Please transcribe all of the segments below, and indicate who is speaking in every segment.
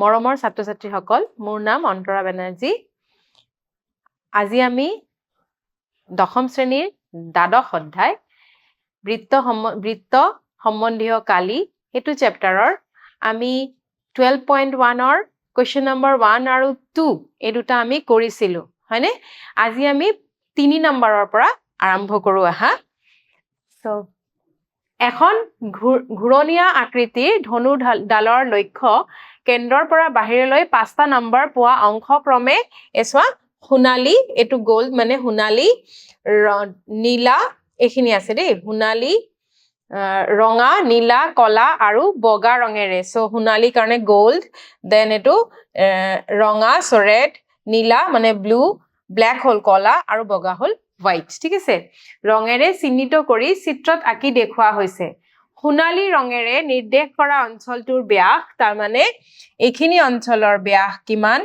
Speaker 1: মৰমৰ ছাত্ৰ ছাত্ৰীসকল মোৰ নাম অন্তৰা বেনাৰ্জী। আজি আমি দশম শ্ৰেণীৰ দ্বাদশ অধ্যায়, বৃত্ত বৃত্ত সম্বন্ধীয় কালি, সেইটো চেপ্টাৰৰ আমি টুৱেলভ পইণ্ট ওৱানৰ কুৱেশ্যন নম্বৰ ওৱান আৰু টু এই দুটা আমি কৰিছিলোঁ, হয়নে? আজি আমি তিনি নম্বৰৰ পৰা আৰম্ভ কৰোঁ আহা। চ' এখন ঘূৰ- ঘূৰণীয়া আকৃতিৰ ধনু ঢাল- ডালৰ লক্ষ্য কেন্দ্ৰৰ পৰা বাহিৰলৈ পাঁচটা নম্বৰ পোৱা অংশ ক্ৰমে এই চোৱা সোণালী এইটো গ'ল্ড মানে সোণালী নীলা এইখিনি আছে দেই সোণালী ৰঙা নীলা কলা আৰু বগা ৰঙেৰে। চ' সোণালী কাৰণে গ'ল্ড দেন এইটো ৰঙা চ' ৰেড নীলা মানে ব্লু ব্লেক হ'ল কলা আৰু বগা হ'ল হোৱাইট ঠিক আছে? ৰঙেৰে চিহ্নিত কৰি চিত্ৰত আঁকি দেখুওৱা হৈছে। সোণালী ৰঙেৰে নিৰ্দেশ কৰা অঞ্চলটোৰ ব্যাস, তাৰমানে এইখিনি অঞ্চলৰ ব্যাস কিমান?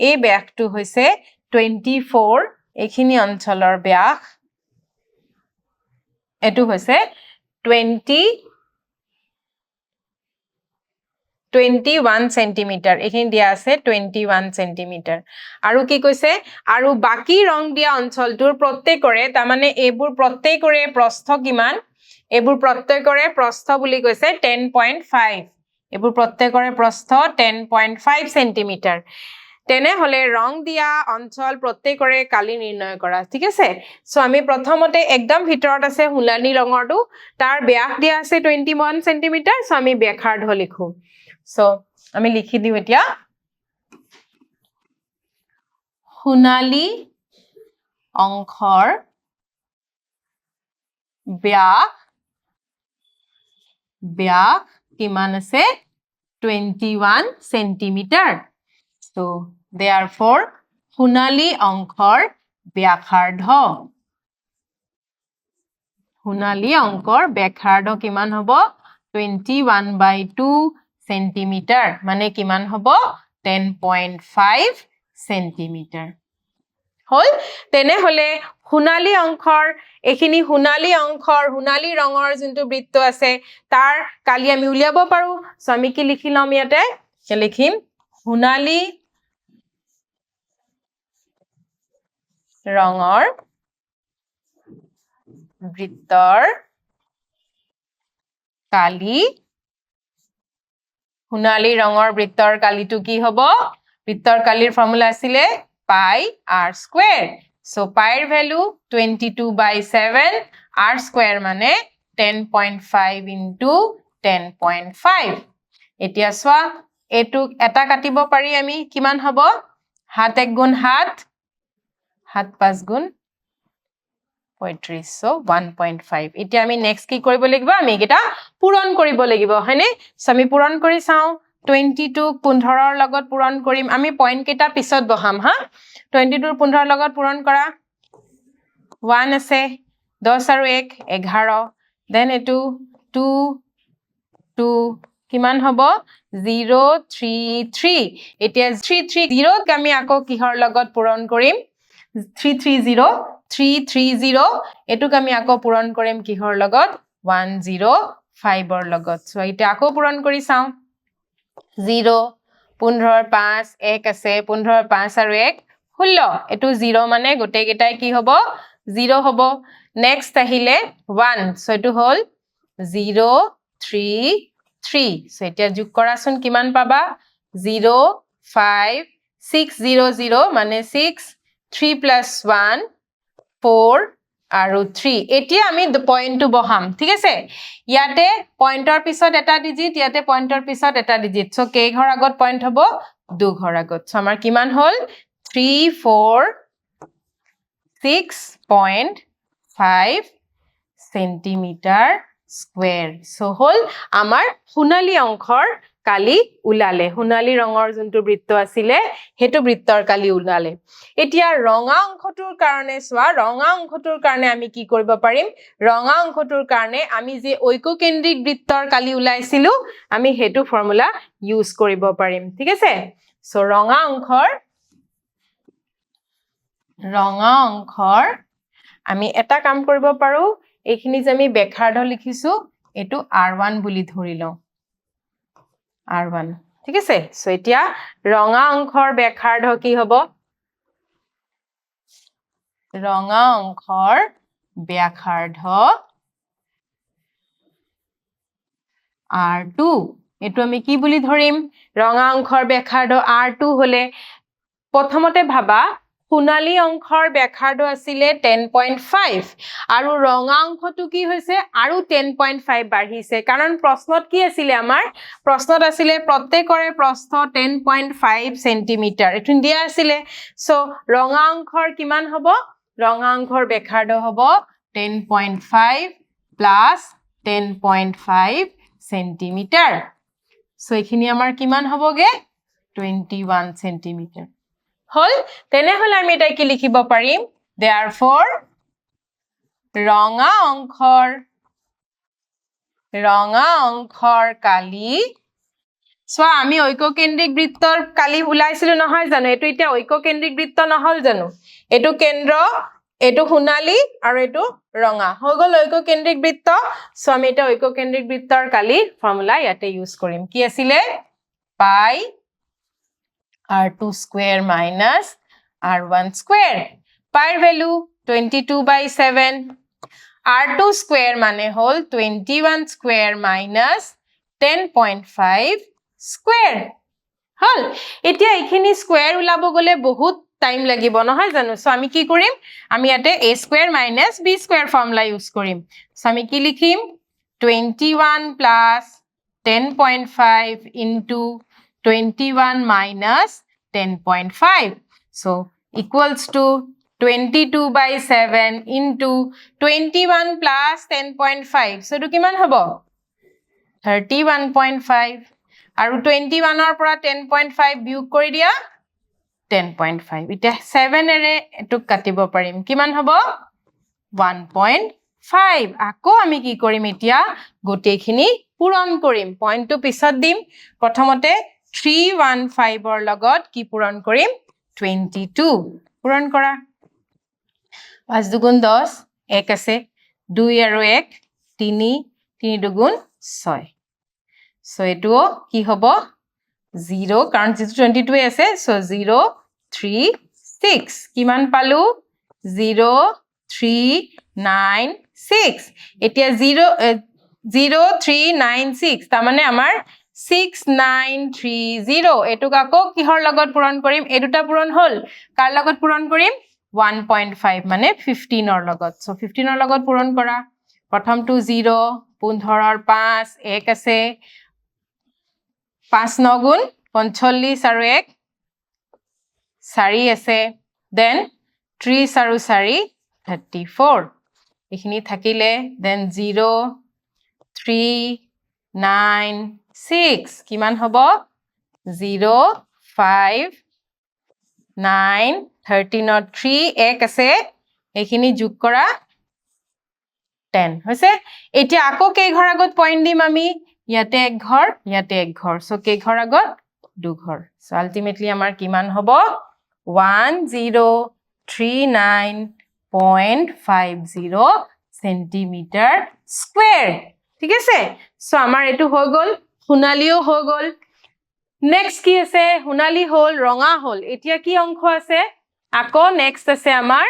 Speaker 1: এই ব্যাসটো হৈছে টুৱেণ্টি ফ'ৰ এইখিনি অঞ্চলৰ ব্যাস। এইটো হৈছে টুৱেণ্টি টুৱেণ্টি ওৱান চেণ্টিমিটাৰ এইখিনি দিয়া আছে টুৱেণ্টি ওৱান চেণ্টিমিটাৰ আৰু কি কৈছে? আৰু বাকী ৰং দিয়া অঞ্চলটোৰ প্ৰত্যেকৰে, তাৰমানে এইবোৰ প্ৰত্যেকৰে প্ৰস্থ কিমান? এইবোৰ প্ৰত্যেকৰে প্ৰস্থ বুলি কৈছে টেন পইণ্ট ফাইভ এইবোৰ প্ৰত্যেকৰে প্ৰস্থ টেন পইণ্ট ফাইভ চেণ্টিমিটাৰ তেনেহলে ৰং দিয়া অঞ্চল প্ৰত্যেকৰে কালি নিৰ্ণয় কৰা, ঠিক আছে? চ' আমি প্ৰথমতে একদম ভিতৰত আছে সোণালী ৰঙৰটো, তাৰ ব্যাস দিয়া আছে টুৱেণ্টি ওৱান চেণ্টিমিটাৰ চ' আমি ব্যাসাৰ্ধ লিখো। চ' আমি লিখি দিওঁ এতিয়া। সোণালী অংশৰ ব্যাস ব্যাস কিমান আছে? Twenty one centimetre so' therefore সোণালী অংশৰ ব্যাসাৰ্ধ সোণালী অংকৰ ব্যাসাৰ্ধ কিমান হ'ব twenty one by two centimetre মানে কিমান হ'ব? টেন পইণ্ট ফাইভ চেণ্টিমিটাৰ হ'ল? তেনেহলে সোণালী অংশৰ এইখিনি সোণালী অংশৰ সোণালী ৰঙৰ যোনটো বৃত্ত আছে তাৰ কালি আমি উলিয়াব পাৰো। আমি কি লিখি ল'ম ইয়াতে। লিখিম সোণালী ৰঙৰ বৃত্তৰ কালি সোণালী ৰঙৰ বৃত্তৰ কালিটো কি হ'ব? বৃত্তৰ কালিৰ ফৰ্মুলা আছিলে pi r square so পাইৰ value twenty two by seven r square মানে ten point five into ten point five এতিয়া চোৱা এইটোক এটা কাটিব পাৰি আমি, কিমান হ'ব? সাত এক গুণ সাত সাত পাঁচ গুণ পঁয়ত্ৰিছ চ' ওৱান পইণ্ট ফাইভ এতিয়া আমি নেক্সট কি কৰিব লাগিব? আমি এইকেইটা পূৰণ কৰিব লাগিব, হয়নে? চ' আমি পূৰণ কৰি চাওঁ। টুৱেণ্টি টুক পোন্ধৰৰ লগত পূৰণ কৰিম। আমি পইণ্ট কেইটা পিছত বহাম হা? টুৱেণ্টি টুৰ পোন্ধৰৰ লগত পূৰণ কৰা। ওৱান আছে দহ আৰু এক এঘাৰ। দেন এইটো টু টু কিমান হ'ব? জিৰ' থ্ৰী থ্ৰী এতিয়া থ্ৰী থ্ৰী জিৰ'ক আমি আকৌ কিহৰ লগত পূৰণ কৰিম? Three three zero' three three zero' এইটোক আমি আকৌ পূৰণ কৰিম কিহৰ লগত? ওৱান জিৰ' ফাইভৰ লগত। চ' এতিয়া আকৌ পূৰণ কৰি চাওঁ। জিৰ' পোন্ধৰ পাঁচ এক আছে পোন্ধৰ পাঁচ আৰু এক ষোল্ল। এইটো জিৰ' মানে গোটেইকেইটাই কি হ'ব? জিৰ' হ'ব। নেক্সট আহিলে ওৱান চ' এইটো হ'ল জিৰ' থ্ৰী থ্ৰী চ' এতিয়া যোগ কৰাচোন কিমান পাবা? Zero' five six zero' zero' মানে six three plus one four আৰু থ্ৰী এতিয়া আমি পইণ্টটো বহাম, ঠিক আছে? ইয়াতে পইণ্টৰ পিছত এটা ডিজিট ইয়াতে পইণ্টৰ পিছত এটা ডিজিট চ' কেইঘৰ আগত পইণ্ট হ'ব? দুঘৰ আগত চ' আমাৰ কিমান হ'ল? Three four six point five centimetre square so' হ'ল আমাৰ সোণালী অংশৰ কালি ওলালে। সোণালী ৰঙৰ যোনটো বৃত্ত আছিলে সেইটো বৃত্তৰ কালি ওলালে। এতিয়া ৰঙা অংশটোৰ কাৰণে চোৱা ৰঙা অংশটোৰ কাৰণে আমি কি কৰিব পাৰিম? ৰঙা অংশটোৰ কাৰণে আমি যে ঐককেন্দ্ৰিক বৃত্তৰ কালি ওলাইছিলো আমি সেইটো ফৰ্মুলা ইউজ কৰিব পাৰিম। ঠিক আছে? চ' ৰঙা অংশৰ ৰঙা অংশৰ আমি এটা কাম কৰিব পাৰো। এইখিনি যে আমি ব্যাসাৰ্ধ লিখিছো এইটো আৰ ওৱান বুলি ধৰি লওঁ। আৰ ওৱান ঠিক আছে? চ' এতিয়া ৰঙা অংশৰ ব্যাসাৰ্ধ কি হ'ব? ৰঙা অংশৰ ব্যাসাৰ্ধ আৰ টু এইটো আমি কি বুলি ধৰিম? ৰঙা অংশৰ ব্যাসাৰ্ধ আৰ টু হলে প্ৰথমতে ভাবা সোণালী অংশৰ ব্যাসাৰ্ধ আছিলে টেন পইণ্ট ফাইভ আৰু ৰঙা অংশটো কি হৈছে? আৰু টেন পইণ্ট ফাইভ বাঢ়িছে। কাৰণ প্ৰশ্নত কি আছিলে আমাৰ? প্ৰশ্নত আছিলে প্ৰত্যেকৰে প্ৰস্থ টেন পইণ্ট ফাইভ চেণ্টিমিটাৰ এইটো দিয়া আছিলে। চ' ৰঙা অংশৰ কিমান হ'ব? ৰঙা অংশৰ ব্যাসাৰ্ধ হ'ব ten point five plus ten point five centimetre so' এইখিনি আমাৰ কিমান হ'বগে? টুৱেণ্টি ওৱান চেণ্টিমিটাৰ হ'ল? তেনেহ'লে আমি এতিয়া কি লিখিব পাৰিম? দেয়াৰ ফৰ ৰঙা অংশৰ ৰঙা অংশৰ কালি চোৱা আমি ঐক্যকেন্দ্ৰিক বৃত্তৰ কালি ওলাইছিলো নহয় জানো? এইটো এতিয়া ঐক্যকেন্দ্ৰিক বৃত্ত নহল জানো? এইটো কেন্দ্ৰ এইটো সোণালী আৰু এইটো ৰঙা। হৈ গ'ল ঐক্যকেন্দ্ৰিক বৃত্ত। চ' আমি এতিয়া ঐক্যকেন্দ্ৰিক বৃত্তৰ কালি ফৰ্মুলা ইয়াতে ইউজ কৰিম। কি আছিলে? পাই R two square minus R one square পাইৰ value twenty two by seven R two square মানে হ'ল twenty one square minus ten point five square হ'ল এতিয়া এইখিনি স্কুৱেৰ ওলাব গ'লে বহুত টাইম লাগিব নহয় জানো চ' আমি কি কৰিম আমি ইয়াতে A square minus B square formula use কৰিম চ' আমি কি লিখিম twenty one plus ten point five into twenty one minus ten point five so' equals to twenty two by seven into twenty one plus ten point five so' এইটো কিমান হ'ব? Thirty one point five আৰু twenty ওৱানৰ পৰা ten point five বিয়োগ কৰি দিয়া ten point five এতিয়া ছেভেনেৰে এইটোক কাটিব পাৰিম। কিমান হ'ব? ওৱান পইণ্ট ফাইভ আকৌ আমি কি কৰিম এতিয়া? গোটেইখিনি পূৰণ কৰিম। পইণ্টটো পিছত দিম। প্ৰথমতে থ্ৰী ওৱান ফাইভৰ লগত কি পূৰণ কৰিম? Twenty two. পূৰণ কৰা। পাঁচ দুগুণ দহ এক আছে। দুই আৰু এক তিনি। তিনি দুগুণ ছয়। চ' এইটোও কি হ'ব? জিৰ' কাৰণ যিটো টুৱেণ্টি টুৱে আছে চ' জিৰ' থ্ৰী ছিক্স। কিমান পালোঁ? Zero' three nine six. এতিয়া zero' zero' three nine six তাৰমানে আমাৰ ছিক্স নাইন থ্ৰী জিৰ' এইটোক আকৌ কিহৰ লগত পূৰণ কৰিম? এই দুটা পূৰণ হ'ল কাৰ লগত পূৰণ কৰিম? ওৱান পইণ্ট ফাইভ মানে ফিফটিনৰ লগত। চ' ফিফটিনৰ লগত পূৰণ কৰা। প্ৰথমটো জিৰ' পোন্ধৰৰ পাঁচ, এক আছে। পাঁচ নগুণ পঞ্চল্লিছ আৰু এক, চাৰি আছে। দেন ত্ৰিছ আৰু চাৰি থাৰ্টি ফ'ৰ এইখিনি থাকিলে then zero' three nine six কিমান হ'ব? জিৰ' ফাইভ নাইন থাৰ্টিনত থ্ৰী এক আছে। এইখিনি যোগ কৰা টেন হৈছে? এতিয়া আকৌ কেইঘৰ আগত পইণ্ট দিম আমি? ইয়াতে এক ঘৰ, ইয়াতে এক ঘৰ। চ' কেইঘৰ আগত? দুঘৰ। চ' আল্টিমেটলি আমাৰ কিমান হ'ব? One zero' three nine point five zero' centimetre square ঠিক আছে? চ' আমাৰ এইটো হৈ গ'ল। সোণালীও হৈ গ'ল। নেক্সট কি আছে? সোণালী হ'ল ৰঙা হ'ল। এতিয়া কি অংশ আছে? আকৌ নেক্সট আছে আমাৰ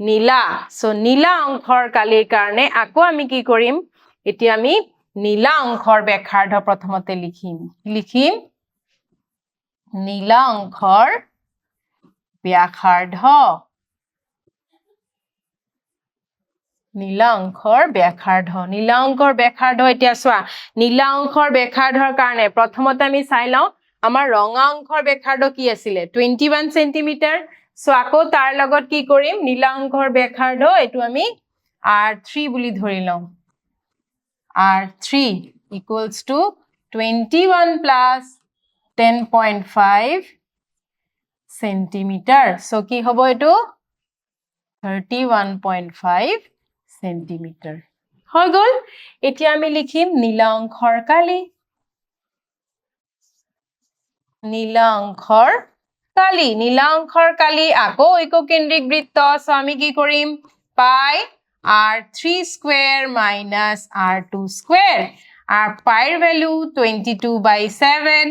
Speaker 1: নীলা। চ' নীলা অংশৰ কালিৰ কাৰণে আকৌ আমি কি কৰিম? এতিয়া আমি নীলা অংশৰ ব্যাসাৰ্ধ প্ৰথমতে লিখিম। লিখিম নীলা অংশৰ ব্যাসাৰ্ধ নীলা অংশৰ ব্যাসাৰ্ধ নীলা অংশৰ ব্যাসাৰ্ধ এতিয়া চোৱা। নীলা অংশৰ ব্যাসাৰ্ধৰ কাৰণে প্ৰথমতে আমি চাই লওঁ, আমাৰ ৰঙা অংশৰ ব্যাসাৰ্ধ কি আছিলে? টুৱেণ্টি ওৱান চেণ্টিমিটাৰ চ' আকৌ তাৰ লগত কি কৰিম? নীলা অংশৰ ব্যাসাৰ্ধ এইটো আমি আৰ থ্ৰী বুলি ধৰি লওঁ। R three equals to twenty one plus ten point five centimetre so' কি হ'ব এইটো? Thirty one point five centimetre হৈ গ'ল। এতিয়া আমি লিখিম নীলা কালি। নীলা কালি। নীলা কালি আকৌ ঐক্যকেন্দ্ৰিক বৃত্ত। চ' আমি কি কৰিম? Pi r three square minus r two square. আৰু পাইৰ value twenty two by seven.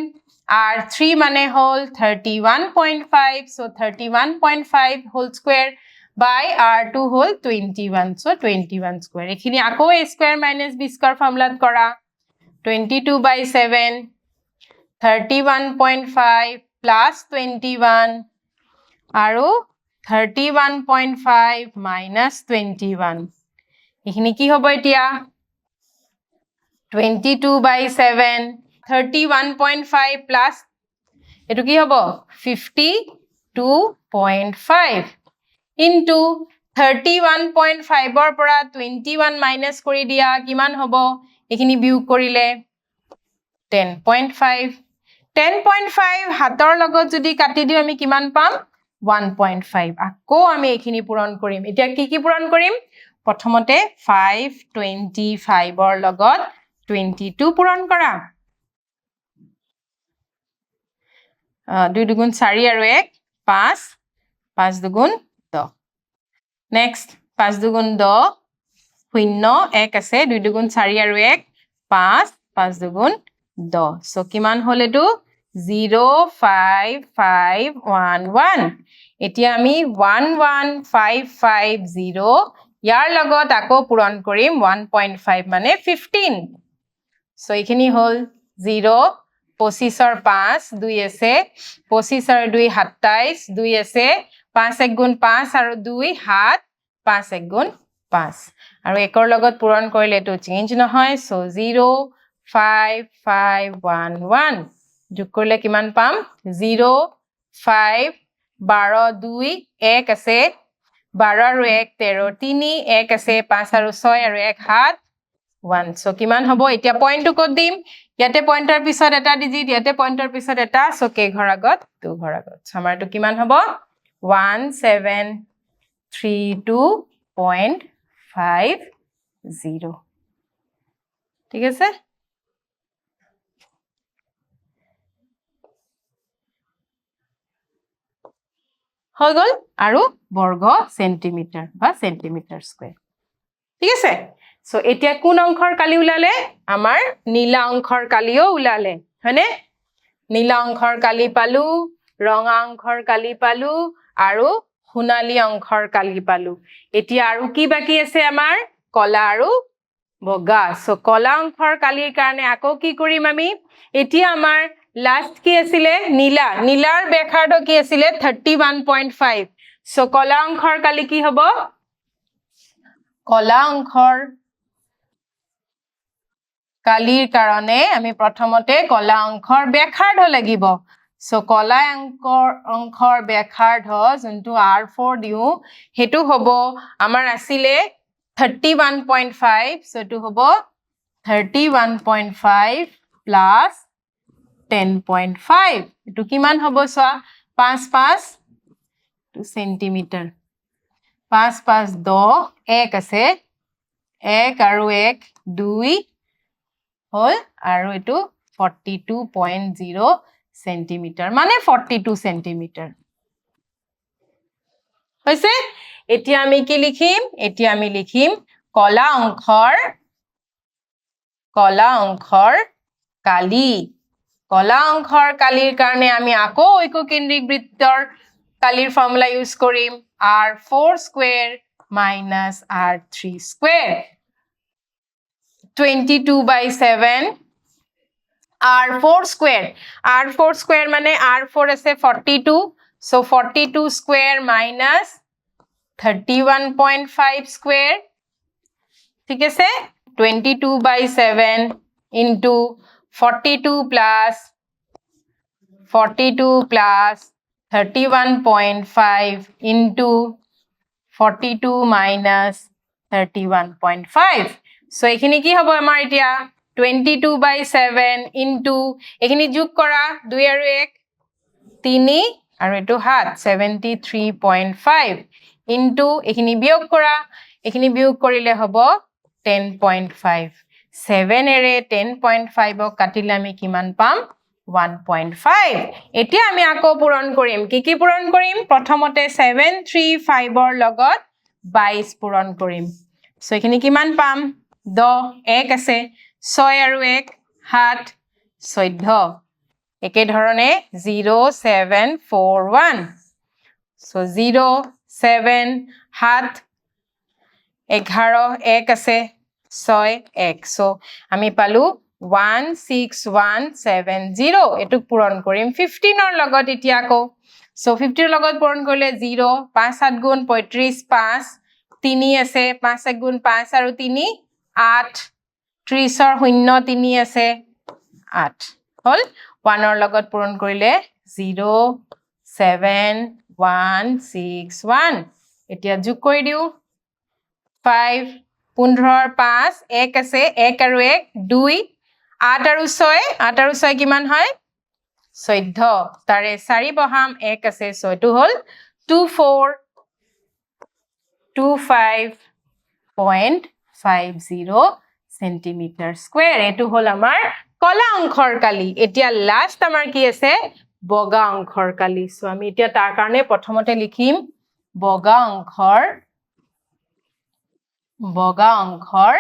Speaker 1: R three মানে হ'ল thirty one point five. So' thirty one point five whole square. বাই আৰ টু হ'ল twenty one so' twenty one square এইখিনি আকৌ A square minus B square ফৰ্মুলাত কৰা twenty two by seven thirty one point five plus twenty one আৰু thirty one point five minus twenty one এইখিনি কি হ'ব এতিয়া twenty two by seven thirty one point five plus এইটো কি হ'ব fifty two point five into thirty one point ফাইভৰ পৰা টুৱেণ্টি ওৱান মাইনাছ কৰি দিয়া কিমান হ'ব? এইখিনি বিয়োগ কৰিলে ten point five ten point five হাতৰ লগত যদি কাটি দিওঁ আমি কিমান পাম? ওৱান পইণ্ট ফাইভ আকৌ আমি এইখিনি পূৰণ কৰিম। এতিয়া কি কি পূৰণ কৰিম? প্ৰথমতে ফাইভ টুৱেণ্টি ফাইভৰ লগত টুৱেণ্টি টু পূৰণ কৰা। দুই দুগুণ চাৰি আৰু এক পাঁচ। পাঁচ দুগুণ নেক্সট পাঁচ দুগুণ দহ, শূন্য, এক আছে, দুই দুগুণ চাৰি আৰু এক, পাঁচ পাঁচ দুগুণ দহ। চ' কিমান হ'ল এইটো? Zero' five five, one one. এতিয়া আমি one one, five five, zero' ইয়াৰ লগত আকৌ পূৰণ কৰিম ওৱান পইণ্ট ফাইভ মানে ফিফটিন। চ' এইখিনি হ'ল জিৰ' পঁচিছৰ পাঁচ, দুই আছে, পঁচিছ আৰু দুই সাতাইছ, দুই আছে পাঁচ এক গুণ পাঁচ আৰু দুই সাত পাঁচ এক গুণ পাঁচ। আৰু একৰ লগত পূৰণ কৰিলে এইটো চেঞ্জ নহয় so' zero' five five one one যোগ কৰিলে কিমান পাম? জিৰ' ফাইভ বাৰ দুই এক আছে। বাৰ আৰু এক তেৰ তিনি এক আছে। পাঁচ আৰু ছয় আৰু এক সাত ওৱান চ' কিমান হ'ব? এতিয়া পইণ্টটো ক'ত দিম? ইয়াতে পইণ্টৰ পিছত এটা ডিজিট ইয়াতে পইণ্টৰ পিছত এটা। চ' কেইঘৰ আগত? দুঘৰ আগত। চ' আমাৰ এইটো কিমান হ'ব? One seven three two point five zero' ঠিক আছে হৈ গ'ল আৰু বৰ্গ চেণ্টিমিটাৰ বা চেণ্টিমিটাৰ স্কুৱেৰ ঠিক আছে চ' এতিয়া কোন অংশৰ কালি ওলালে? আমাৰ নীলা অংশৰ কালিও ওলালে হয়নে? নীলা অংশৰ কালি পালো ৰঙা অংশৰ কালি পালো আৰু সোণালী অংশৰ কালি পালো। এতিয়া আৰু কি বাকী আছে আমাৰ? কলা আৰু বগা। চ' কলা অংশৰ কালিৰ কাৰণে আকৌ কি কৰিম আমি? এতিয়া আমাৰ লাষ্ট কি আছিলে? নীলা। নীলাৰ ব্যাসাৰ্ধ কি আছিলে? Thirty one point five so' কলা অংশৰ কালি কি হ'ব? কলা অংশৰ কালিৰ কাৰণে আমি প্ৰথমতে কলা অংশৰ ব্যাসাৰ্ধ লাগিব। চ' কলা অংকৰ অংশৰ ব্যাসাৰ্ধ যোনটো আৰ ফ'ৰ দিওঁ সেইটো হ'ব আমাৰ আছিলে thirty one point five so' এইটো হ'ব thirty one point five plus ten point five এইটো কিমান হ'ব চোৱা? পাঁচ পাঁচ এইটো চেণ্টিমিটাৰ পাঁচ পাঁচ দহ এক আছে। এক আৰু এক দুই হ'ল আৰু এইটো forty two point zero' centimetre মানে ফৰ্টি টু চেণ্টিমিটাৰ হৈছে এতিয়া আমি কি লিখিম এতিয়া আমি লিখিম কলা অংশৰ কলা অংশৰ কালি। কলা অংশৰ কালিৰ কাৰণে আমি আকৌ ঐককেন্দ্ৰিক বৃত্তৰ কালিৰ ফৰ্মুলা ইউজ কৰিম r four square minus r three square twenty two by seven R four square R four square মানে আৰ ফ'ৰ আছে forty two so' forty two square minus thirty one point five square ঠিক আছে twenty two by seven into forty two plus forty two plus thirty one point five into forty two minus thirty one point five so' এইখিনি কি হ'ব আমাৰ এতিয়া twenty two by seven into এইখিনি যোগ কৰা দুই আৰু এক, তিনি আৰু এইটো সাত seventy three point five into এইখিনি বিয়োগ কৰা এইখিনি বিয়োগ কৰিলে হ'ব টেন পইণ্ট ফাইভ ছেভেনেৰে টেন পইণ্ট ফাইভক কাটিলে আমি কিমান পাম? ওৱান পইণ্ট ফাইভ এতিয়া আমি আকৌ পূৰণ কৰিম। কি কি পূৰণ কৰিম? প্ৰথমতে ছেভেন থ্ৰী ফাইভৰ লগত বাইছ পূৰণ কৰিম। চ' এইখিনি কিমান পাম? দহ, এক আছে। ছয় আৰু এক সাত চৈধ্য। একেধৰণে zero' seven four one. So' zero' seven সাত এঘাৰ এক আছে ছয় এক। চ' আমি পালোঁ one six one seven zero' এইটোক পূৰণ কৰিম ফিফটিনৰ লগত এতিয়া আকৌ। চ' ফিফটিৰ লগত পূৰণ কৰিলে জিৰ' পাঁচ সাত গুণ পঁয়ত্ৰিছ পাঁচ তিনি আছে পাঁচ এক গুণ পাঁচ আৰু তিনি আঠ। ত্ৰিছৰ শূন্য তিনি আছে আঠ। হ'ল? ওৱানৰ লগত পূৰণ কৰিলে zero' seven one six one. এতিয়া যোগ কৰি দিওঁ। ফাইভ পোন্ধৰ পাঁচ এক আছে এক আৰু এক দুই আঠ আৰু ছয়। আঠ আৰু ছয় কিমান হয়? চৈধ্য। তাৰে চাৰি বহাম এক আছে ছয়টো হ'ল two four two five point five zero' centimetre square এইটো হ'ল আমাৰ কলা অংশৰ কালি। এতিয়া লাষ্ট আমাৰ কি আছে? বগা অংশৰ কালি। চ' আমি এতিয়া তাৰ কাৰণে প্ৰথমতে লিখিম, বগা অংশৰ বগা অংশৰ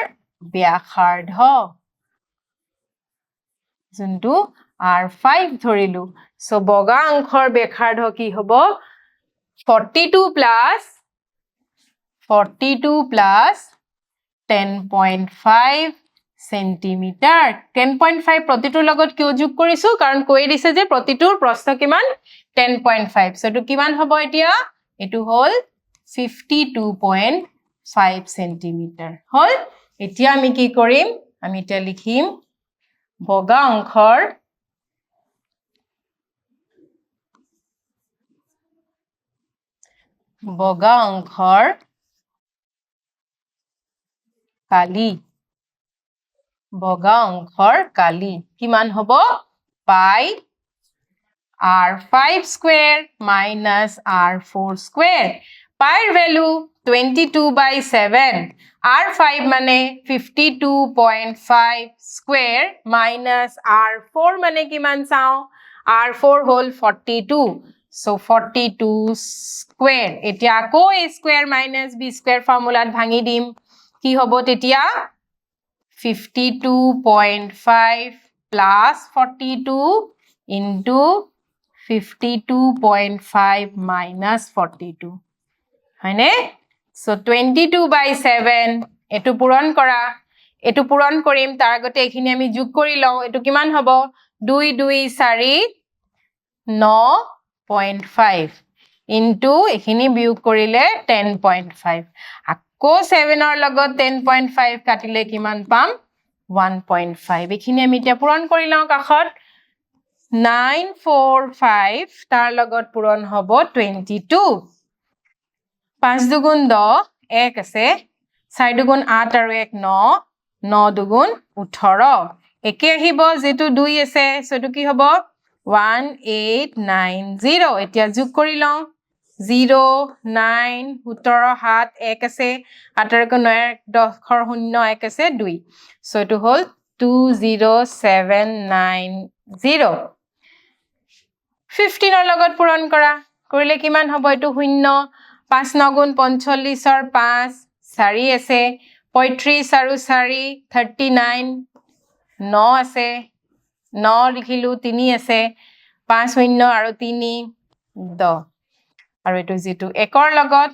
Speaker 1: ব্যাসাৰ্ধ। যোনটো আৰ ফাইভ ধৰিলো। চ' বগা অংশৰ ব্যাসাৰ্ধ কি হ'ব? Forty two plus forty two plus ten point five centimetre ten point five প্ৰতিটোৰ লগত কিয় যোগ কৰিছো? কাৰণ কৈয়ে দিছে যে প্ৰতিটোৰ প্ৰস্থ কিমান? টেন পইণ্ট ফাইভ এইটো কিমান হ'ব এতিয়া? এইটো হ'ল fifty two point five centimetre হ'ল? এতিয়া আমি কি কৰিম? আমি এতিয়া লিখিম বগা অংশৰ বগা অংশৰ কালি বগা অংশৰ কালি কিমান হ'ব pi R five square minus R four square পাইৰ value twenty two by seven R five মানে fifty two point five square minus R four মানে কিমান চাওঁ আৰ ফ'ৰ হ'ল forty two so' forty two square এতিয়া আকৌ A square minus B square ফৰ্মুলাত ভাঙি দিম কি হ'ব তেতিয়া? Fifty two point five plus forty two into fifty two point five minus forty two হয়নে? So' twenty two by seven এইটো পূৰণ কৰা। এইটো পূৰণ কৰিম, তাৰ আগতে এইখিনি আমি যোগ কৰি লওঁ। এইটো কিমান হ'ব? দুই দুই চাৰি ন পইণ্ট ফাইভ ইনটু এইখিনি বিয়োগ কৰিলে টেন পইণ্ট ফাইভ আকৌ ছেভেনৰ লগত টেন পইণ্ট ফাইভ কাটিলে কিমান পাম? ওৱান পইণ্ট ফাইভ এইখিনি আমি এতিয়া পূৰণ কৰি লওঁ কাষত। নাইন ফ'ৰ ফাইভ তাৰ লগত পূৰণ হ'ব টুৱেণ্টি টু পাঁচ দুগুণ দহ এক আছে। চাৰি দুগুণ আঠ আৰু এক ন ন দুগুণ ওঠৰ। একে আহিব যিটো দুই আছে চ' এইটো কি হ'ব? ওৱান এইট নাইন জিৰ' এতিয়া যোগ কৰি লওঁ। জিৰ' নাইন সোতৰ সাত এক আছে আঠৰকৈ ন এক দহৰ শূন্য এক আছে দুই। চ' এইটো হ'ল two zero' seven nine zero' ফিফটিনৰ লগত পূৰণ কৰা কৰিলে কিমান হ'ব এইটো শূন্য? পাঁচ নগুণ পঞ্চল্লিছৰ পাঁচ চাৰি আছে। পঁয়ত্ৰিছ আৰু চাৰি থাৰ্টি নাইন ন আছে। ন লিখিলোঁ তিনি আছে। পাঁচ শূন্য আৰু তিনি দহ। আৰু এইটো যিটো একৰ লগত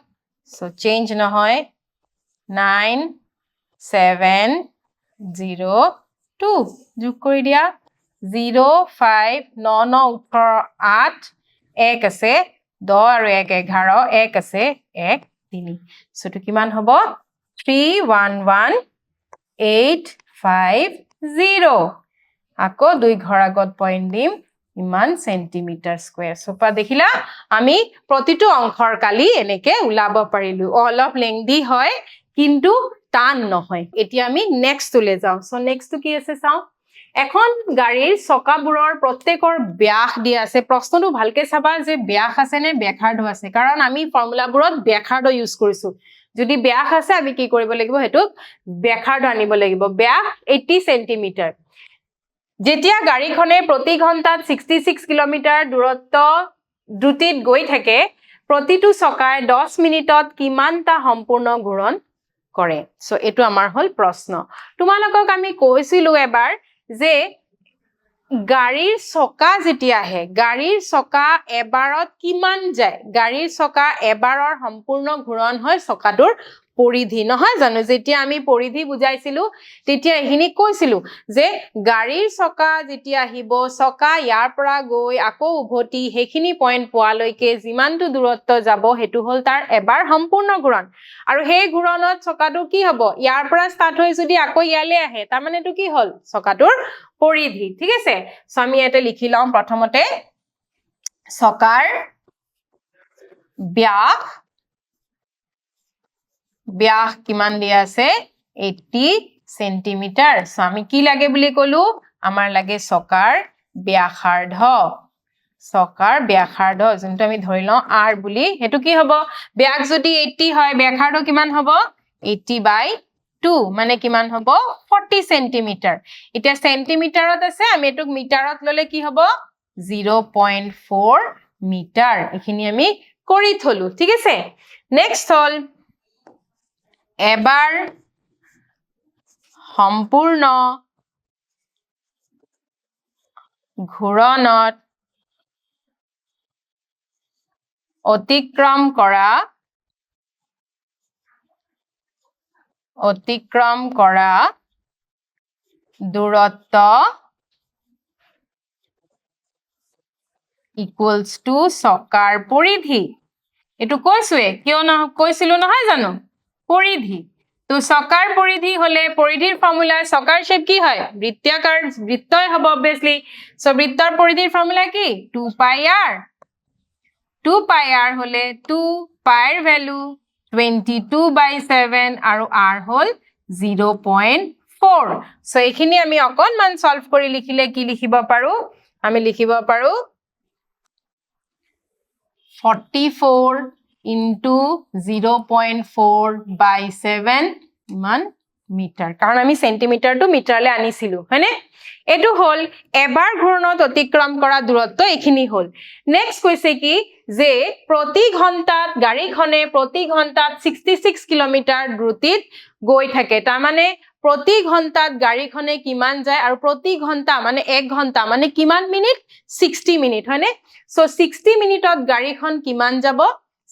Speaker 1: চ' চেঞ্জ নহয় নাইন ছেভেন জিৰ' টু যোগ কৰি দিয়া জিৰ' ফাইভ ন ন, ওঠৰ, আঠ, এক আছে, দহ আৰু এক, এঘাৰ, এক আছে, এক, তিনি। চ' এইটো কিমান হ'ব? Three one one eight five zero' আকৌ দুই ঘৰ আগত পইণ্ট দিম। ইমান চেণ্টিমিটাৰ স্কুৱেৰ চোপা দেখিলা, আমি প্ৰতিটো অংশৰ কালি এনেকে ওলাব পাৰিলো। অলপ লেংদি হয়, কিন্তু টান নহয়। এতিয়া আমি নেক্সটটোলৈ যাওঁ। চ' নেক্সটটো কি আছে চাওঁ? এখন গাড়ীৰ চকাবোৰৰ প্ৰত্যেকৰ ব্যাস দিয়া আছে। প্ৰশ্নটো ভালকে চাবা যে ব্যাস আছে নে ব্যাসাৰ্ধ আছে। কাৰণ আমি ফৰ্মুলাবোৰত ব্যাসাৰ্ধ ইউজ কৰিছো। যদি ব্যাস আছে, আমি কি কৰিব লাগিব? সেইটোক ব্যাসাৰ্ধ আনিব লাগিব। ব্যাস এইটি চেণ্টিমিটাৰ যেতিয়া গাড়ীখনে প্ৰতি ঘণ্টাত ছিক্সটি ছিক্স কিলোমিটাৰ দূৰত্ব দ্ৰুতিত গৈ থাকে প্ৰতিটো চকাই দহ মিনিটত কিমানটা সম্পূৰ্ণ ঘূৰণ কৰে? চ' এইটো আমাৰ হ'ল প্ৰশ্ন। তোমালোকক আমি কৈছিলো এবাৰ যে গাড়ীৰ চকা যেতিয়া আহে গাড়ীৰ চকা এবাৰত কিমান যায়? গাড়ীৰ চকা এবাৰৰ সম্পূৰ্ণ ঘূৰণ হয় চকাটোৰ পৰিধি। নহয় জানো? যেতিয়া আমি পৰিধি বুজাইছিলো তেতিয়া এইখিনি কৈছিলো যে গাড়ীৰ চকা যেতিয়া আহিব চকা ইয়াৰ পৰা গৈ আকৌ উভতি সেইখিনি পইণ্ট পোৱালৈকে যিমানটো দূৰত্ব যাব সেইটো হ'ল তাৰ এবাৰ সম্পূৰ্ণ ঘূৰণ। আৰু সেই ঘূৰণত চকাটো কি হ'ব? ইয়াৰ পৰা ষ্টাৰ্ট হৈ যদি আকৌ ইয়ালৈ আহে তাৰমানে এইটো কি হ'ল? চকাটোৰ পৰিধি। ঠিক আছে? চ' আমি ইয়াতে লিখি লওঁ। প্ৰথমতে চকাৰ ব্যাস ব্যাস কিমান দিয়া আছে? এইটি চেণ্টিমিটাৰ চ' আমি কি লাগে বুলি ক'লো? আমাৰ লাগে চকাৰ ব্যাসাৰ্ধ। চকাৰ ব্যাসাৰ্ধ যোনটো আমি ধৰি লওঁ আৰ বুলি। সেইটো কি হ'ব? ব্যাস যদি এইটি হয় ব্যাসাৰ্ধ কিমান হ'ব? এইটি বাই টু মানে কিমান হ'ব? ফৰ্টি চেণ্টিমিটাৰ এতিয়া চেণ্টিমিটাৰত আছে আমি এইটোক মিটাৰত ল'লে কি হ'ব? জিৰ' পইণ্ট ফ'ৰ মিটাৰ এইখিনি আমি কৰি থলো ঠিক আছে? নেক্সট হ'ল। এবাৰ সম্পূৰ্ণ ঘূৰণত অতিক্ৰম কৰা অতিক্ৰম কৰা দূৰত্ব ইকুৱেলছ টু চকাৰ পৰিধি। এইটো কৈছোৱে কিয় নহ কৈছিলো নহয় জানো? পৰিধি। তো চকাৰ পৰিধি হলে পৰিধিৰ ফৰ্মুলা চকাৰ শ্বেপ কি হয়? বৃত্তাকাৰ, বৃত্তই হ'ব অবভিয়াছলি চ' বৃত্তৰ পৰিধিৰ ফৰ্মুলা কি? Two pi r two pi r হলে two পাইৰ value twenty two by seven আৰু আৰ হ'ল জিৰ' পইণ্ট ফ'ৰ চ' এইখিনি আমি অকণমান চল্ভ কৰি লিখিলে কি লিখিব পাৰো? আমি লিখিব পাৰো forty four into zero' point four by seven ইমান মিটাৰ কাৰণ আমি চেণ্টিমিটাৰটো মিটাৰলৈ আনিছিলো, হয়নে? এইটো হ'ল এবাৰ ঘূৰণত অতিক্ৰম কৰা দূৰত্ব, এইখিনি হ'ল। নেক্সট কৈছে কি যে প্ৰতি ঘণ্টাত, গাড়ীখনে প্ৰতি ঘণ্টাত ছিক্সটি ছিক্স কিলোমিটাৰ দ্ৰুতিত গৈ থাকে। তাৰমানে প্ৰতি ঘণ্টাত গাড়ীখনে কিমান যায় আৰু প্ৰতি ঘণ্টা মানে এক ঘণ্টা মানে কিমান মিনিট? ছিক্সটি মিনিট, হয়নে? চ' ছিক্সটি মিনিটত গাড়ীখন কিমান যাব?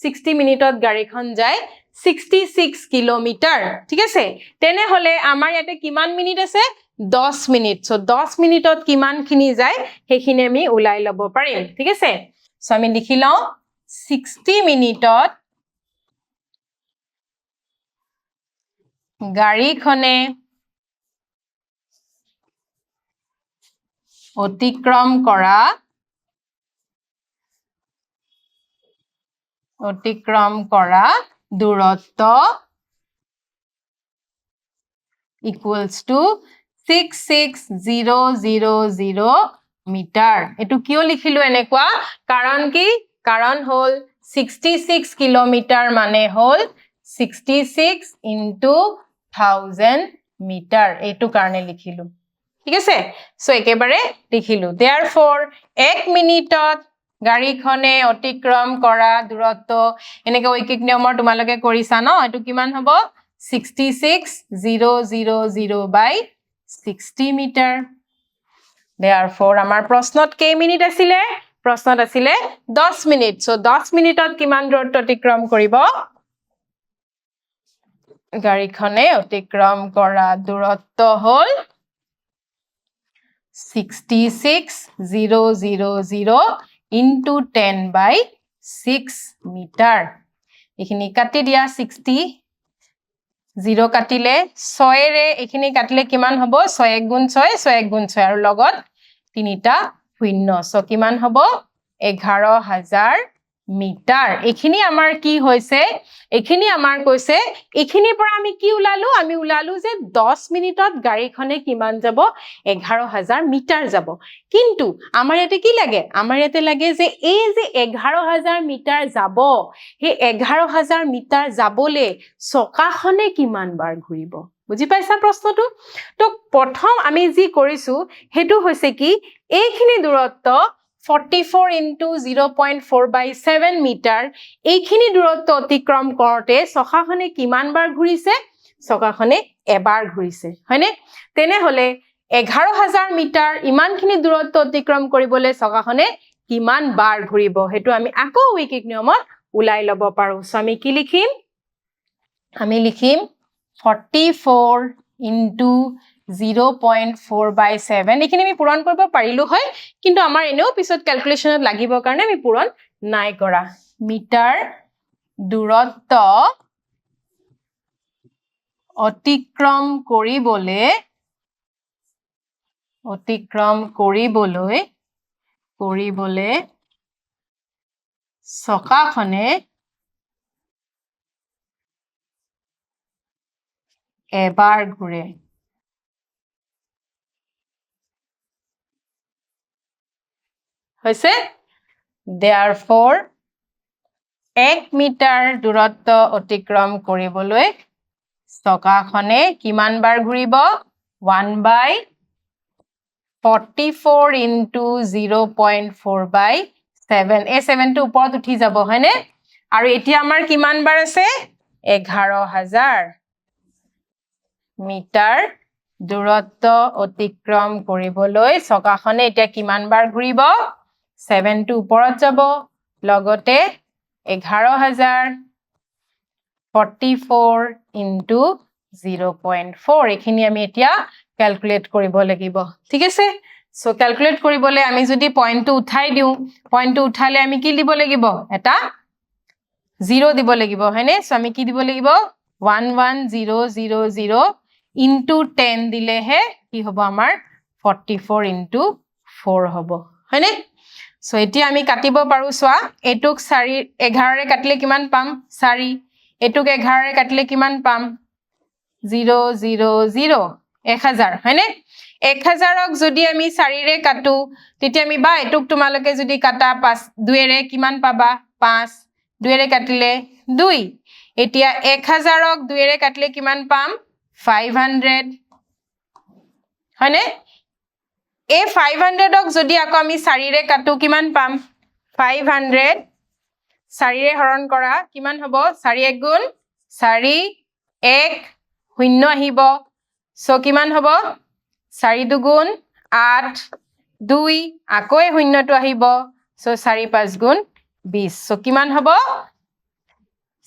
Speaker 1: ছিক্সটি মিনিটত গাড়ীখন যায় ছিক্সটি ছিক্স কিলোমিটাৰ। ঠিক আছে? তেনেহ'লে আমাৰ ইয়াতে কিমান মিনিট আছে? দহ মিনিট। চ' দহ মিনিটত কিমানখিনি যায় সেইখিনি আমি ওলাই ল'ব পাৰিম। ঠিক আছে? চ' আমি লিখি লওঁ ছিক্সটি মিনিটত গাড়ীখনে অতিক্ৰম কৰা অতিক্ৰম কৰা দূৰত্ব equals to six six zero' zero' zero' metre. এইটো কিয় লিখিলো এনেকুৱা? কাৰণ কি? কাৰণ হ'ল ছিক্সটি ছিক্স কিলোমিটাৰ মানে হ'ল sixty six into thousand metre. এইটো কাৰণে লিখিলো। ঠিক আছে? চ' একেবাৰে লিখিলো। দেয়াৰ ফৰ এক মিনিটত গাড়ীখনে অতিক্ৰম কৰা দূৰত্ব। এনেকে ঐকিক নিয়মৰ তোমালোকে কৰিছা ন? এইটো কিমান হ'ব? Sixty six zero' zero' zero' by sixty metre therefore আমাৰ প্ৰশ্নত কেই মিনিট আছিলে? প্ৰশ্নত আছিলে দহ মিনিট। চ' দহ মিনিটত কিমান দূৰত্ব অতিক্ৰম কৰিব? গাড়ীখনে অতিক্ৰম কৰা দূৰত্ব হ'ল sixty six zero' zero' zero' into ten by six metre এইখিনি কাটি দিয়া ছিক্সটি জিৰ' কাটিলে ছয়েৰে এইখিনি কাটিলে কিমান হ'ব? ছয় এক গুণ ছয় ছয় এক গুণ ছয়। আৰু লগত তিনিটা শূন্য। চ' কিমান হ'ব? এঘাৰ হাজাৰ মিটাৰ। এইখিনি আমাৰ কি হৈছে? এইখিনি আমাৰ কৈছে এইখিনিৰ পৰা আমি কি ওলালো? আমি ওলালো যে দহ মিনিটত গাড়ীখনে কিমান যাব? এঘাৰ হাজাৰ মিটাৰ যাব। কিন্তু আমাৰ ইয়াতে কি লাগে? আমাৰ ইয়াতে লাগে যে এই যে এঘাৰ হাজাৰ মিটাৰ যাব সেই এঘাৰ হাজাৰ মিটাৰ যাবলে চকাখনে কিমান বাৰ ঘূৰিব? বুজি পাইছা প্ৰশ্নটো? তো প্ৰথম আমি যি কৰিছো সেইটো হৈছে কি? এইখিনি দূৰত্ব forty four into zero' point four by seven metre এইখিনি দূৰত্ব অতিক্ৰম কৰোঁতে চকাখনে কিমান বাৰ ঘূৰিছে? চকাখনে এবাৰ ঘূৰিছে হয়নে? তেনেহ'লে এঘাৰ হাজাৰ মিটাৰ ইমানখিনি দূৰত্ব অতিক্ৰম কৰিবলৈ চকাখনে কিমান বাৰ ঘূৰিব? সেইটো আমি আকৌ ঐকিক নিয়মত ওলাই ল'ব পাৰো। চ' আমি কি লিখিম? আমি লিখিম forty four into zero' point four by seven এইখিনি আমি পূৰণ কৰিব পাৰিলো হয় কিন্তু আমাৰ এনেও পিছত কেলকুলেশ্যনত লাগিবৰ কাৰণে আমি পূৰণ নাই কৰা। মিটাৰ দূৰত্ব অতিক্ৰম কৰিবলৈ অতিক্ৰম কৰিবলৈ কৰিবলৈ চকাখনে এবাৰ ঘূৰে। হৈছে? দেয়াৰ ফৰ এক মিটাৰ দূৰত্ব অতিক্ৰম কৰিবলৈ চকাখনে কিমান বাৰ ঘূৰিব? One by forty four into zero' point four by seven এই ছেভেনটো ওপৰত উঠি যাব হয়নে? আৰু এতিয়া আমাৰ কিমান বাৰ আছে? এঘাৰ হাজাৰ। মিটাৰ দূৰত্ব অতিক্ৰম কৰিবলৈ চকাখনে এতিয়া কিমান বাৰ ঘূৰিব? ছেভেনটো ওপৰত যাব। লগতে এঘাৰ হাজাৰ forty four into zero' point four এইখিনি আমি এতিয়া কেলকুলেট কৰিব লাগিব। ঠিক আছে? চ' কেলকুলেট কৰিবলৈ আমি যদি পইণ্টটো উঠাই দিওঁ পইণ্টটো উঠালে আমি কি দিব লাগিব? এটা জিৰ' দিব লাগিব, হয়নে? চ' আমি কি দিব লাগিব? One one zero' zero' zero' into ten দিলেহে কি হ'ব আমাৰ ফৰ্টি ফ'ৰ ইনটু ফ'ৰ হ'ব। হয়নে? চ' এতিয়া আমি কাটিব পাৰোঁ চোৱা। এইটোক চাৰি এঘাৰৰে কাটিলে কিমান পাম? চাৰি। এইটোক এঘাৰৰে কাটিলে কিমান পাম? জিৰ' জিৰ' জিৰ' এক হাজাৰ হয়নে? এক হাজাৰক যদি আমি চাৰিৰে কাটো তেতিয়া আমি বা এইটোক তোমালোকে যদি কাটা পাঁচ দুয়েৰে কিমান পাবা? পাঁচ। দুয়েৰে কাটিলে দুই। এতিয়া এক হাজাৰক দুয়েৰে কাটিলে কিমান পাম? ফাইভ হাণ্ড্ৰেড হয়নে? এই ফাইভ হাণ্ড্ৰেডক যদি আকৌ আমি চাৰিৰে কাটো কিমান পাম? ফাইভ হাণ্ড্ৰেড চাৰিৰে হৰণ কৰা কিমান হ'ব? চাৰি এক গুণ চাৰি এক শূন্য আহিব। চ' কিমান হ'ব? চাৰি দুগুণ আঠ দুই আকৌ এই শূন্যটো আহিব। চ' চাৰি পাঁচ গুণ বিছ। চ' কিমান হ'ব?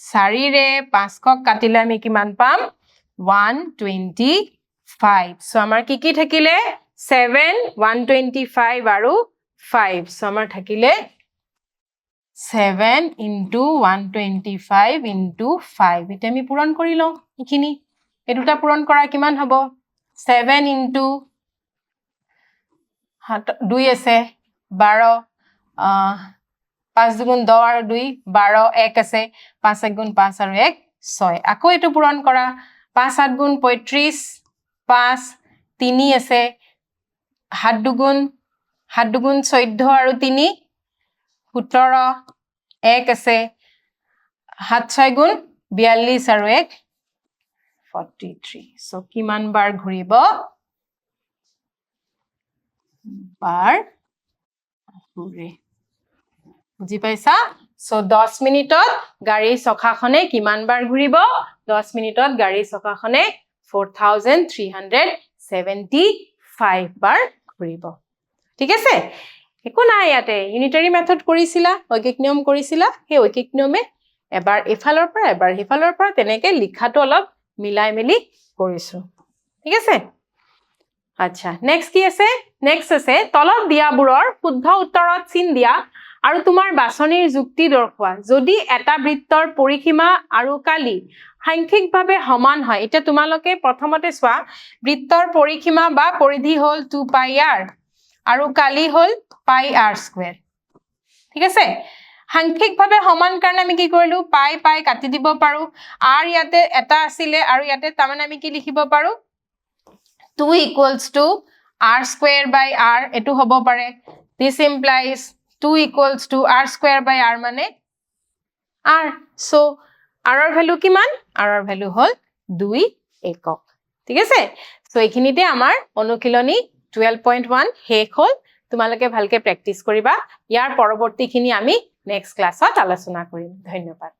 Speaker 1: চাৰিৰে পাঁচশক কাটিলে আমি কিমান পাম? ওৱান টুৱেণ্টি ফাইভ চ' আমাৰ কি কি থাকিলে? ছেভেন ওৱান টুৱেণ্টি ফাইভ আৰু ফাইভ চ' আমাৰ থাকিলে seven into one twenty five into five এতিয়া আমি পূৰণ কৰি লওঁ এইখিনি। এই দুটা পূৰণ কৰা কিমান হ'ব? ছেভেন ইনটু সাত দুই আছে বাৰ পাঁচ দুগুণ দহ আৰু দুই বাৰ এক আছে পাঁচ এক গুণ পাঁচ আৰু এক ছয়। আকৌ এইটো পূৰণ কৰা। পাঁচ সাত গুণ পঁয়ত্ৰিছ পাঁচ তিনি আছে সাত দুগুণ সাত দুগুণ চৈধ্য আৰু তিনি সোতৰ এক আছে সাত ছয় গুণ বিয়াল্লিছ আৰু এক ফৰ্টি থ্ৰী চ' কিমান বাৰ ঘূৰিব? বাৰ ঘূৰে। বুজি পাইছা? চ' দহ মিনিটত গাড়ীৰ চকাখনে কিমান বাৰ ঘূৰিব? দহ মিনিটত গাড়ীৰ চকাখনে four thousand three hundred seventy five বাৰ ঘূৰিব। ঠিক আছে? একো নাই ইয়াতে। ইউনিটাৰী মেথড কৰিছিলা ঐকিক নিয়ম কৰিছিলা সেই ঐকিক নিয়মে এবাৰ এইফালৰ পৰা এবাৰ সিফালৰ পৰা তেনেকে লিখাটো অলপ মিলাই মেলি কৰিছো। ঠিক আছে? আচ্ছা নেক্সট কি আছে? নেক্সট আছে তলত দিয়াবোৰৰ শুদ্ধ উত্তৰত চিন দিয়া আৰু তোমাৰ বাছনিৰ যুক্তি দৰ্শোৱা যদি এটা বৃত্তৰ পৰিসীমা আৰু কালি সাংখ্যিকভাৱে সমান হয়, এতিয়া তোমালোকে প্ৰথমতে চোৱা, বৃত্তৰ পৰিসীমা বা পৰিধি হ'ল টু পাই আৰ আৰু কালি হ'ল পাই আৰ স্কুৱেৰ ঠিক আছে? সাংখ্যিকভাৱে সমান কাৰণে আমি কি কৰিলো? পাই পাই কাটি দিব পাৰো। আৰ ইয়াতে এটা আছিলে আৰু ইয়াতে তাৰমানে আমি কি লিখিব পাৰো? Two equals two r square by r এইটো হ'ব পাৰে। This implies two equals two r square by r মানে আৰ চ' আৰৰ ভেলু কিমান? আৰৰ ভেলু হ'ল দুই একক। ঠিক আছে? চ' এইখিনিতে আমাৰ অনুশীলনী টুৱেলভ পইণ্ট ওৱান শেষ হ'ল। তোমালোকে ভালকে প্ৰেক্টিচ কৰিবা। ইয়াৰ পৰৱৰ্তীখিনি আমি নেক্সট ক্লাছত আলোচনা কৰিম। ধন্যবাদ।